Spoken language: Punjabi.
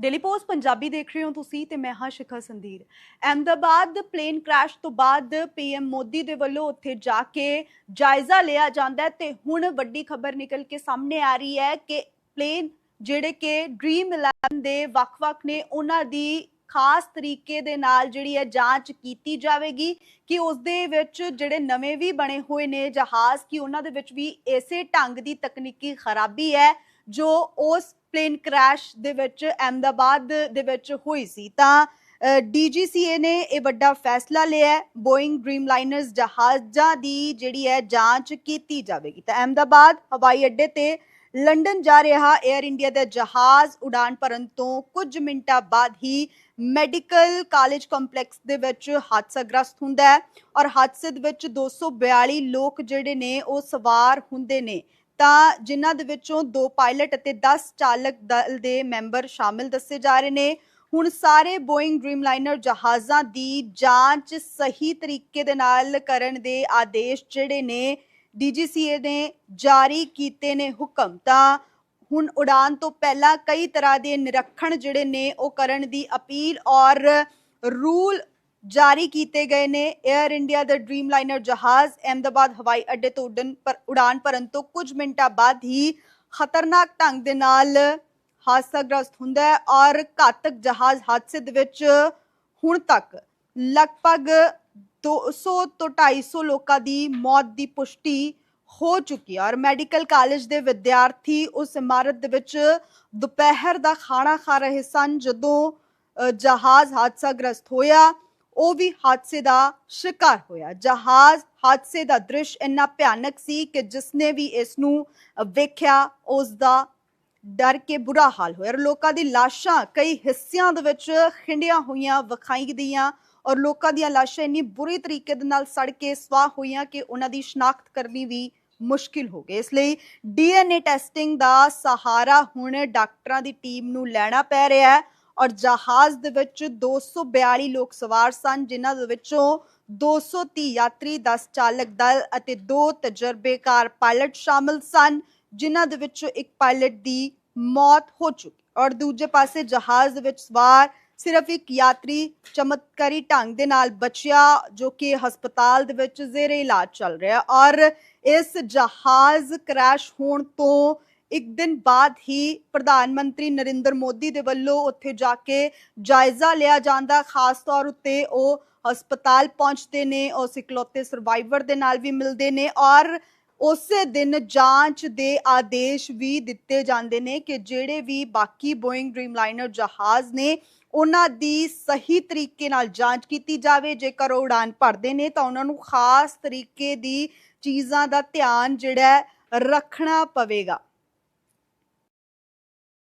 ਡੇਲੀ ਪੋਸਟ ਪੰਜਾਬੀ ਦੇਖ ਰਹੇ ਹੋ ਤੁਸੀਂ ਤੇ ਮੈਂ ਹਾਂ ਸ਼ਿਖਾ ਸੰਧੀਰ। ਅਹਿਮਦਾਬਾਦ ਪਲੇਨ ਕ੍ਰੈਸ਼ ਤੋਂ ਬਾਅਦ ਪੀਐਮ ਮੋਦੀ ਦੇ ਵੱਲੋਂ ਉੱਥੇ ਜਾ ਕੇ ਜਾਇਜ਼ਾ ਲਿਆ ਜਾਂਦਾ ਹੈ ਤੇ ਹੁਣ ਵੱਡੀ ਖਬਰ ਨਿਕਲ ਕੇ ਸਾਹਮਣੇ ਆ ਰਹੀ ਹੈ ਕਿ ਪਲੇਨ ਜਿਹੜੇ ਕਿ ਡ੍ਰੀਮ 11 ਦੇ ਵੱਖ-ਵੱਖ ਨੇ, ਉਹਨਾਂ ਦੀ ਖਾਸ ਤਰੀਕੇ ਦੇ ਨਾਲ ਜਿਹੜੀ ਹੈ ਜਾਂਚ ਕੀਤੀ ਜਾਵੇਗੀ ਕਿ ਉਸ ਦੇ ਵਿੱਚ ਜਿਹੜੇ ਨਵੇਂ ਵੀ ਬਣੇ ਹੋਏ ਨੇ ਜਹਾਜ਼, ਕਿ ਉਹਨਾਂ ਦੇ ਵਿੱਚ ਵੀ ਇਸੇ ਢੰਗ ਦੀ ਤਕਨੀਕੀ ਖਰਾਬੀ ਹੈ। ਜੋ ਉਸ ਪਲੇਨ ਕ੍ਰੈਸ਼ ਦੇ ਵਿੱਚ, ਅਹਿਮਦਾਬਾਦ ਦੇ ਵਿੱਚ ਹੋਈ ਸੀ। ਤਾਂ ਡੀਜੀਸੀਏ ਨੇ ਇਹ ਵੱਡਾ ਫੈਸਲਾ ਲਿਆ ਹੈ। ਬੋਇੰਗ ਡ੍ਰੀਮਲਾਈਨਰਸ ਜਹਾਜ਼ਾਂ ਦੀ ਜਿਹੜੀ ਹੈ ਜਾਂਚ ਕੀਤੀ ਜਾਵੇਗੀ। ਤਾਂ ਅਹਿਮਦਾਬਾਦ, ਹਵਾਈ ਅੱਡੇ ਤੇ ਲੰਡਨ ਜਾ ਰਿਹਾ 에ਅਰ ਇੰਡੀਆ ਦਾ ਜਹਾਜ਼ ਉਡਾਨ ਭਰਨ ਤੋਂ ਕੁਝ ਮਿੰਟਾਂ ਬਾਅਦ ਹੀ ਮੈਡੀਕਲ ਕਾਲਜ ਕੰਪਲੈਕਸ ਦੇ ਵਿੱਚ ਹਾਦਸਾਗ੍ਰਸਤ ਹੁੰਦਾ ਹੈ। ਔਰ ਹਾਦਸੇ ਦੇ ਵਿੱਚ 242 ਲੋਕ ਜਿਹੜੇ ਨੇ ਉਹ ਸਵਾਰ ਹੁੰਦੇ ਨੇ। ਤਾਂ ਜਿਨ੍ਹਾਂ ਦੇ ਵਿੱਚੋਂ ਦੋ ਪਾਇਲਟ ਅਤੇ 10 ਚਾਲਕ ਦਲ ਦੇ ਮੈਂਬਰ ਸ਼ਾਮਿਲ ਦੱਸੇ ਜਾ ਰਹੇ ਨੇ। ਹੁਣ ਸਾਰੇ ਬੋਇੰਗ ਡ੍ਰੀਮਲਾਈਨਰ ਜਹਾਜ਼ਾਂ ਦੀ ਜਾਂਚ ਸਹੀ ਤਰੀਕੇ ਦੇ ਨਾਲ ਕਰਨ ਦੇ ਆਦੇਸ਼ ਜਿਹੜੇ ਨੇ ਡੀਜੀਸੀਏ ਨੇ ਜਾਰੀ ਕੀਤੇ ਨੇ ਹੁਕਮ। ਤਾਂ ਹੁਣ ਉਡਾਨ ਤੋਂ ਪਹਿਲਾਂ ਕਈ ਤਰ੍ਹਾਂ ਦੇ ਨਿਰੀਖਣ ਜਿਹੜੇ ਨੇ ਉਹ ਕਰਨ ਦੀ ਅਪੀਲ ਔਰ ਰੂਲ ਜਾਰੀ ਕੀਤੇ ਗਏ ਨੇ। 에ਅਰ ਇੰਡੀਆ ਦਾ ਡ੍ਰੀਮਲਾਈਨਰ ਜਹਾਜ਼ ਅਹਿਮਦਾਬਾਦ ਹਵਾਈ ਅੱਡੇ ਤੋਂ ਉੱਡਣ ਪਰ ਉਡਾਨ ਭਰਨ ਤੋਂ ਕੁਝ ਮਿੰਟਾਂ ਬਾਅਦ ਹੀ ਖਤਰਨਾਕ ਢੰਗ ਦੇ ਨਾਲ ਹਾਦਸਾਗ੍ਰਸਤ ਹੁੰਦਾ ਹੈ ਔਰ ਘਾਤਕ ਜਹਾਜ਼ ਹਾਦਸੇ ਦੇ ਵਿੱਚ ਹੁਣ ਤੱਕ ਲਗਭਗ 200 ਤੋਂ 250 ਲੋਕਾਂ ਦੀ ਮੌਤ ਦੀ ਪੁਸ਼ਟੀ ਹੋ ਚੁੱਕੀ ਹੈ ਔਰ ਮੈਡੀਕਲ ਕਾਲਜ ਦੇ ਵਿਦਿਆਰਥੀ ਉਸ ਇਮਾਰਤ ਦੇ ਵਿੱਚ ਦੁਪਹਿਰ ਦਾ ਖਾਣਾ ਖਾ ਰਹੇ ਸਨ ਜਦੋਂ ਅ, ਜਹਾਜ਼ ਹਾਦਸਾਗ੍ਰਸਤ ਹੋਇਆ। ਉਹ ਵੀ ਹਾਦਸੇ ਦਾ ਸ਼ਿਕਾਰ ਹੋਇਆ। ਜਹਾਜ਼ ਹਾਦਸੇ ਦਾ ਦ੍ਰਿਸ਼ ਇੰਨਾ ਭਿਆਨਕ ਸੀ ਕਿ ਜਿਸਨੇ ਵੀ ਇਸ ਨੂੰ ਵੇਖਿਆ ਉਸ ਦਾ ਡਰ ਕੇ ਬੁਰਾ ਹਾਲ ਹੋਇਆ। ਲੋਕਾਂ ਦੀ ਲਾਸ਼ਾਂ ਕਈ ਹਿੱਸਿਆਂ ਦੇ ਵਿੱਚ ਖਿੰਡੀਆਂ ਹੋਈਆਂ, ਵਿਖਾਈ ਗਈਆਂ ਔਰ ਲੋਕਾਂ ਦੀਆਂ ਲਾਸ਼ਾਂ ਇੰਨੀ ਬੁਰੀ ਤਰੀਕੇ ਦੇ ਨਾਲ ਸੜ ਕੇ ਸਵਾਹ ਹੋਈਆਂ ਕਿ ਉਹਨਾਂ ਦੀ ਸ਼ਨਾਖਤ ਕਰਨੀ ਵੀ ਮੁਸ਼ਕਿਲ ਹੋ ਗਈ। ਇਸ ਲਈ ਡੀਐਨਏ ਟੈਸਟਿੰਗ ਦਾ ਸਹਾਰਾ ਹੁਣ ਡਾਕਟਰਾਂ ਦੀ ਟੀਮ ਨੂੰ ਲੈਣਾ ਪੈ ਰਿਹਾ ਹੈ। ਔਰ ਜਹਾਜ਼ ਦੇ ਵਿੱਚ 242 ਲੋਕ ਸਵਾਰ ਸਨ, ਜਿਨ੍ਹਾਂ ਦੇ ਵਿੱਚੋਂ 230 ਯਾਤਰੀ 10 ਚਾਲਕ ਦਲ ਅਤੇ ਦੋ ਤਜਰਬੇਕਾਰ ਪਾਇਲਟ ਸ਼ਾਮਲ ਸਨ, ਜਿਨ੍ਹਾਂ ਦੇ ਵਿੱਚੋਂ ਇੱਕ ਪਾਇਲਟ ਦੀ ਮੌਤ ਹੋ ਚੁੱਕੀ ਔਰ ਦੂਜੇ ਪਾਸੇ ਜਹਾਜ਼ ਦੇ ਵਿੱਚ ਸਵਾਰ ਸਿਰਫ ਇੱਕ ਯਾਤਰੀ ਚਮਤਕਾਰੀ ਢੰਗ ਦੇ ਨਾਲ ਬਚਿਆ, ਜੋ ਕਿ ਹਸਪਤਾਲ ਦੇ ਵਿੱਚ ਜ਼ੇਰੇ ਇਲਾਜ ਚੱਲ ਰਿਹਾ ਔਰ ਇਸ ਜਹਾਜ਼ ਕ੍ਰੈਸ਼ ਹੋਣ ਤੋਂ ਇੱਕ ਦਿਨ ਬਾਅਦ ਹੀ ਪ੍ਰਧਾਨ ਮੰਤਰੀ ਨਰਿੰਦਰ ਮੋਦੀ ਦੇ ਵੱਲੋਂ ਉੱਥੇ ਜਾ ਕੇ ਜਾਇਜ਼ਾ ਲਿਆ ਜਾਂਦਾ। ਖਾਸ ਤੌਰ ਉੱਤੇ ਉਹ ਹਸਪਤਾਲ ਪਹੁੰਚਦੇ ਨੇ, ਉਸ ਇਕਲੌਤੇ ਸਰਵਾਈਵਰ ਦੇ ਨਾਲ ਵੀ ਮਿਲਦੇ ਨੇ ਔਰ ਉਸੇ ਦਿਨ ਜਾਂਚ ਦੇ ਆਦੇਸ਼ ਵੀ ਦਿੱਤੇ ਜਾਂਦੇ ਨੇ ਕਿ ਜਿਹੜੇ ਵੀ ਬਾਕੀ ਬੋਇੰਗ ਡ੍ਰੀਮਲਾਈਨਰ ਜਹਾਜ਼ ਨੇ, ਉਹਨਾਂ ਦੀ ਸਹੀ ਤਰੀਕੇ ਨਾਲ ਜਾਂਚ ਕੀਤੀ ਜਾਵੇ। ਜੇਕਰ ਉਹ ਉਡਾਨ ਭਰਦੇ ਨੇ ਤਾਂ ਉਹਨਾਂ ਨੂੰ ਖਾਸ ਤਰੀਕੇ ਦੀ ਚੀਜ਼ਾਂ ਦਾ ਧਿਆਨ ਜਿਹੜਾ ਰੱਖਣਾ ਪਵੇਗਾ।